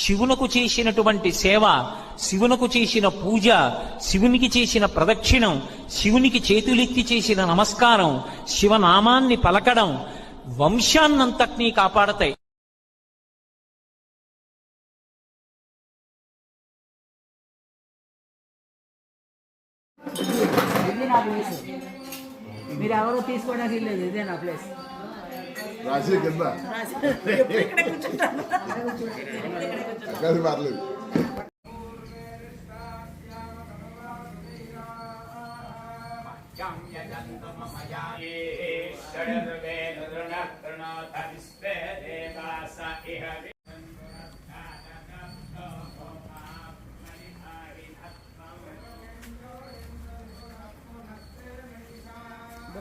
శివునకు చేసినటువంటి సేవ శివునకు చేసిన పూజ శివునికి చేసిన ప్రదక్షిణం శివునికి చేతులెత్తి చేసిన నమస్కారం శివనామాన్ని పలకడం వంశాన్నంతటినీ కాపాడతాయి. మీరు ఎవరు తీసుకోవడానికి లేదు ఇదే నా ప్లేస్ రాసి కింద అది పర్లేదు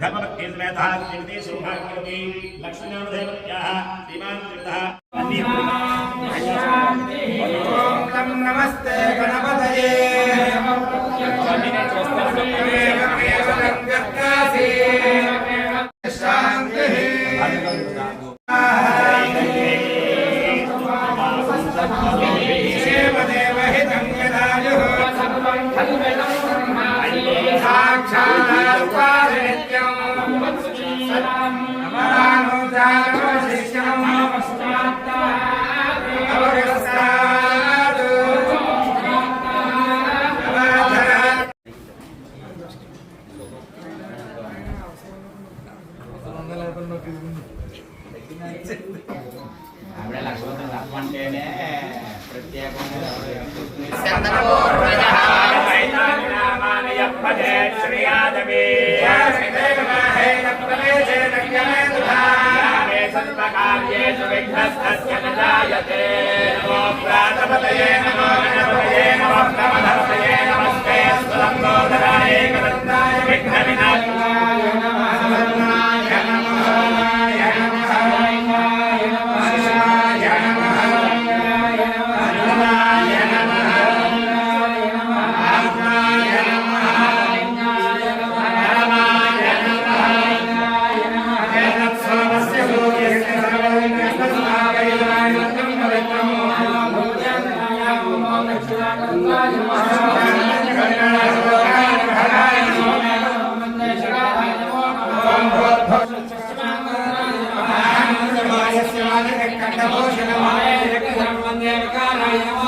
ధర్మవత్కీర్ణయతः కీర్తి సౌభాగ్యవతి లక్ష్మీనామధేయవత్యాः శ్రీమాన్ త్రిగ్రహ నమస్తే గణపతయే Bye.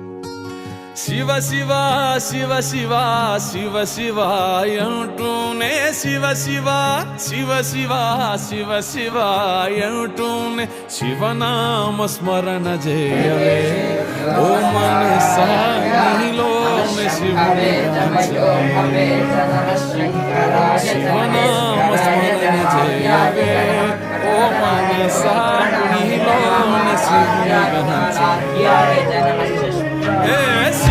శివ శివ శివ శివ శివ అంటూనే శివ శివ శివ శివ శివ శివ అంటూనే శివనామ స్మరణ చేయవే ఓ మనస నీలోనే శివుడే శివనామ స్మరణ చేయవే ఓ మనస నీలోనే శివుడే ఏ శివ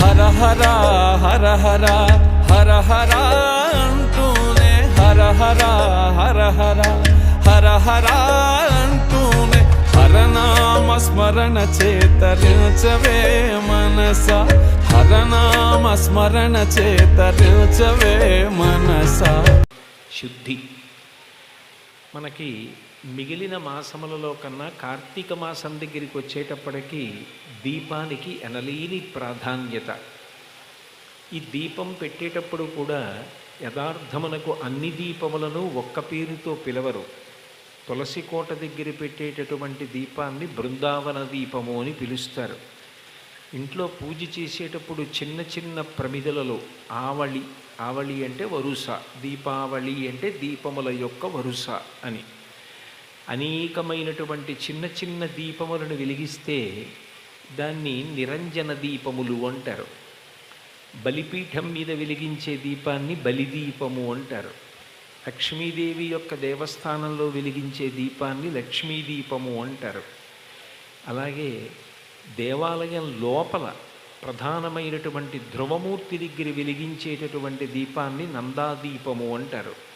హర హర హర హర హర హర అంటూనే హర హర హర హర హర హర అంటూనే హరనామ స్మరణ చేతరించవే మనస. హరనామ స్మరణ చేతరించవే మనస. శుద్ధి. మనకి మిగిలిన మాసములలో కన్నా కార్తీక మాసం దగ్గరికి వచ్చేటప్పటికి దీపానికి ఎనలేని ప్రాధాన్యత. ఈ దీపం పెట్టేటప్పుడు కూడా యథార్థమునకు అన్ని దీపములను ఒక్క పేరుతో పిలవరు. తులసి కోట దగ్గర పెట్టేటటువంటి దీపాన్ని బృందావన దీపము అని పిలుస్తారు. ఇంట్లో పూజ చేసేటప్పుడు చిన్న చిన్న ప్రమిదలలో ఆవళి ఆవళి అంటే వరుస దీపావళి అంటే దీపముల యొక్క వరుస అని. అనేకమైనటువంటి చిన్న చిన్న దీపములను వెలిగిస్తే దాన్ని నిరంజన దీపములు అంటారు. బలిపీఠం మీద వెలిగించే దీపాన్ని బలిదీపము అంటారు. లక్ష్మీదేవి యొక్క దేవస్థానంలో వెలిగించే దీపాన్ని లక్ష్మీ దీపము అంటారు. అలాగే దేవాలయం లోపల ప్రధానమైనటువంటి ధ్రువమూర్తి దగ్గర వెలిగించేటటువంటి దీపాన్ని నందాదీపము అంటారు.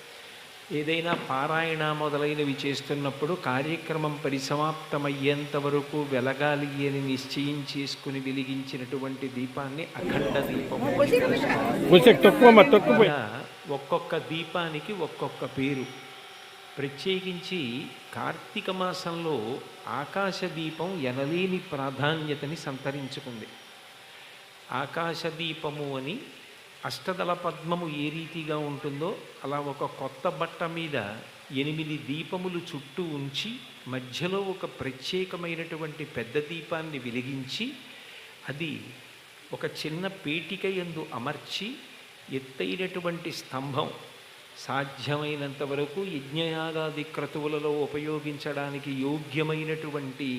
ఏదైనా పారాయణ మొదలైనవి చేస్తున్నప్పుడు కార్యక్రమం పరిసమాప్తమయ్యేంత వరకు వెలగాలి అని నిశ్చయం చేసుకుని వెలిగించినటువంటి దీపాన్ని అఖండ ఇలా ఒక్కొక్క దీపానికి ఒక్కొక్క పేరు. ప్రత్యేకించి కార్తీక మాసంలో ఆకాశ దీపం ఎనలేని ప్రాధాన్యతని సంతరించుకుంది. ఆకాశ దీపము అని అష్టదళ పద్మము ఏ రీతిగా ఉంటుందో అలా ఒక కొత్త బట్ట మీద ఎనిమిది దీపములు చుట్టూ ఉంచి మధ్యలో ఒక ప్రత్యేకమైనటువంటి పెద్ద దీపాన్ని వెలిగించి అది ఒక చిన్న పేటిక యందు అమర్చి ఎత్తైనటువంటి స్తంభం సాధ్యమైనంత వరకు యజ్ఞయాగాది క్రతువులలో ఉపయోగించడానికి యోగ్యమైనటువంటి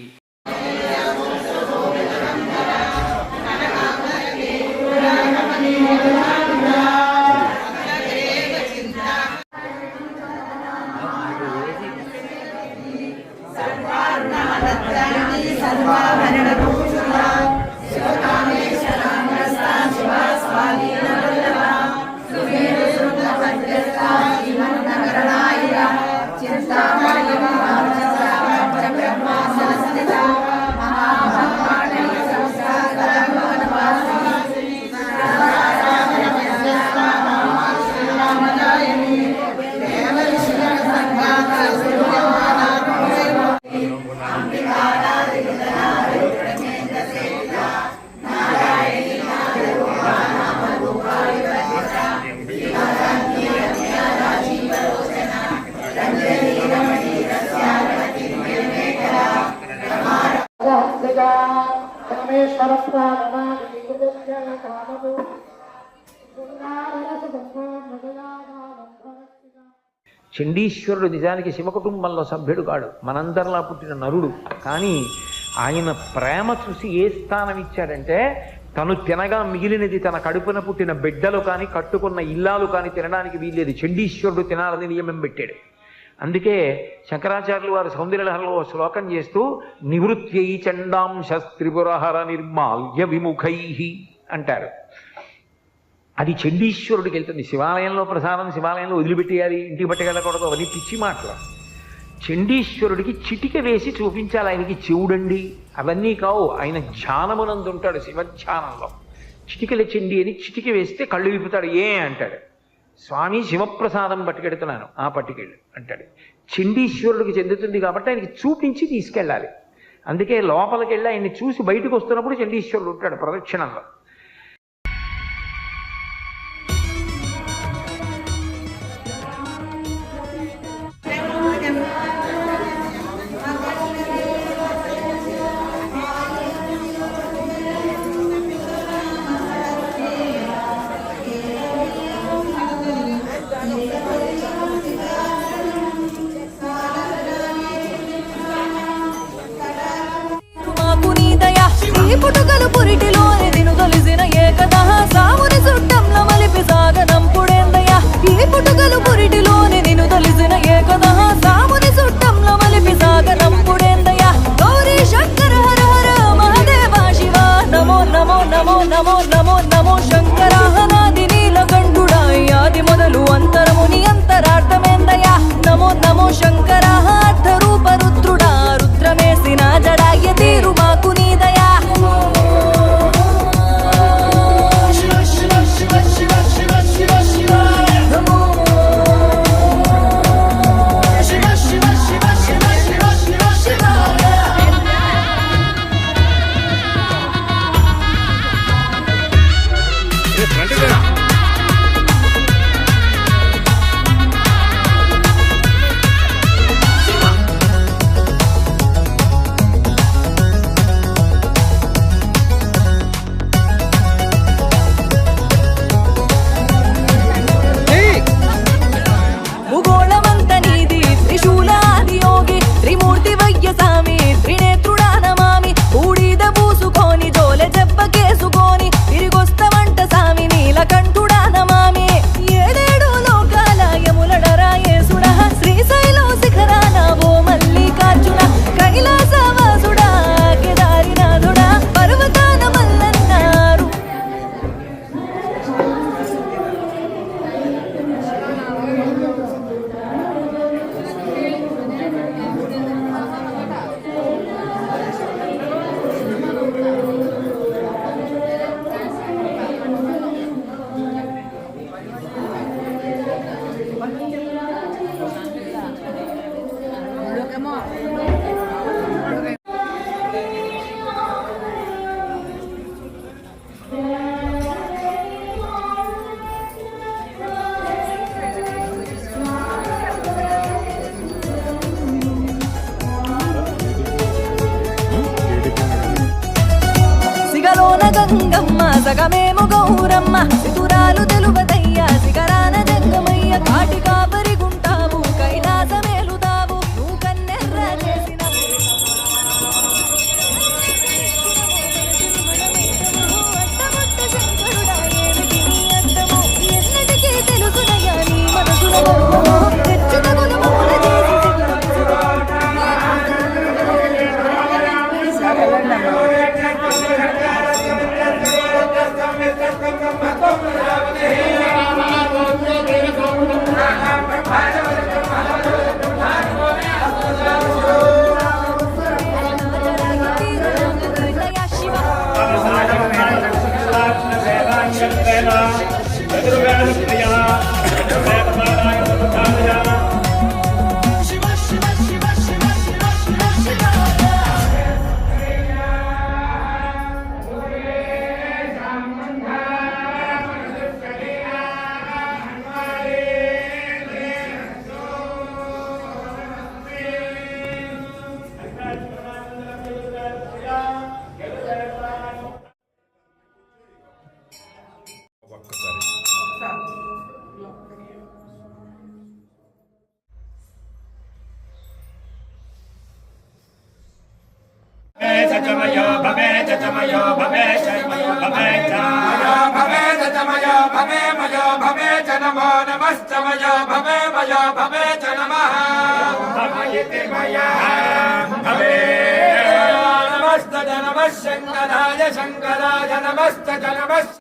Hanya. చండీశ్వరుడు నిజానికి శివ కుటుంబంలో సభ్యుడు కాడు. మనందరిలా పుట్టిన నరుడు. కానీ ఆయన ప్రేమ చూసి ఏ స్థానం ఇచ్చాడంటే తను తినగా మిగిలినది తన కడుపున పుట్టిన బిడ్డలు కానీ కట్టుకున్న ఇల్లాలు కానీ తినడానికి వీల్లేదు. చండీశ్వరుడు తినాలని నియమం పెట్టాడు. అందుకే శంకరాచార్యులు వారు సౌందర్యలహరలో శ్లోకం చేస్తూ నివృత్యై చండాంశ త్రిపురహర నిర్మాల్య విముఖై అంటారు. అది చండీశ్వరుడికి వెళ్తుంది. శివాలయంలో ప్రసాదం శివాలయంలో వదిలిపెట్టేయాలి ఇంటికి పట్టుకెళ్ళకూడదు. అవన్నీ పిచ్చి మాటలు. చండీశ్వరుడికి చిటిక వేసి చూపించాలి. ఆయనకి చెవుడండి. అవన్నీ కావు. ఆయన ధ్యానమునందు ఉంటాడు శివధ్యానంలో. చిటికల చెండి అని చిటిక వేస్తే కళ్ళు విప్పుతాడు. ఏ అంటాడు? స్వామి శివప్రసాదం పట్టుకెడుతున్నాను. ఆ పట్టుకెళ్ళు అంటాడు. చండీశ్వరుడికి చెందుతుంది కాబట్టి ఆయనకి చూపించి తీసుకెళ్ళాలి. అందుకే లోపలికి వెళ్ళి ఆయన్ని చూసి బయటకు వస్తున్నప్పుడు చండీశ్వరుడు ఉంటాడు ప్రదక్షిణంలో. तमयो भवे तमयो भवे तमयो भवे तमयो भवे तमयो भवे मयो भवे च नमो नमस्तमयो भवे मयो भवे च नमः भवयति मया भवे नमस्त नमः शङ्कराय शङ्कराय नमस्त नमः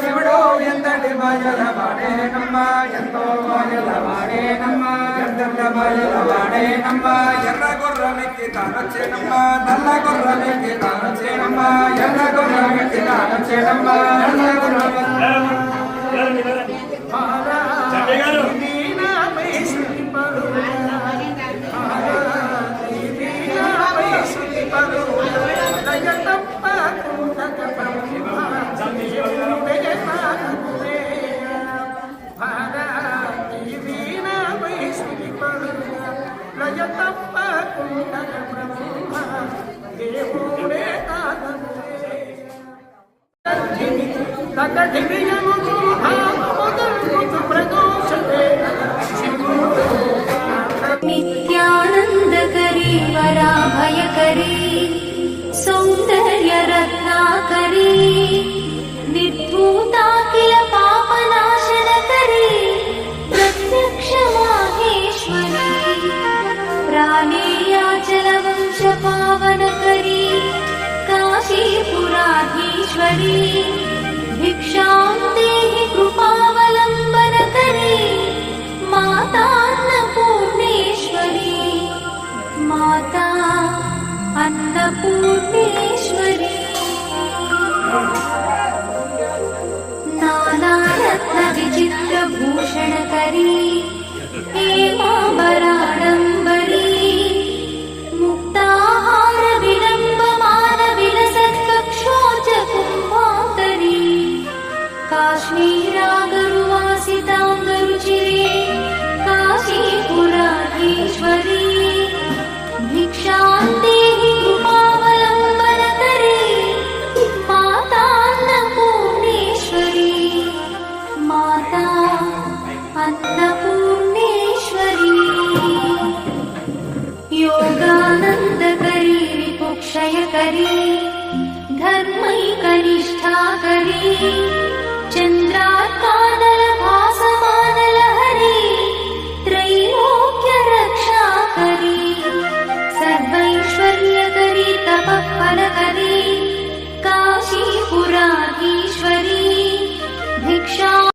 శివుడు ఎంతటి మాయలవాడేనమ్మ ఎంతో మాయలవాడేనమ్మ ఎంతట మాయలవాడేనమ్మ ఎర్ర గుర్రమికి తానొచ్చేనమ్మ నల్ల గుర్రమికి తానొచ్చేనమ్మ ఎర్ర గుర్రమికి తానొచ్చేనమ్మ नित्यानन्दकरी वराभयकरी कृपावलम्बन करी मातारी माता अन्नपूर्णेश्वरी। नादायत्नन्दभूषण करीराडम्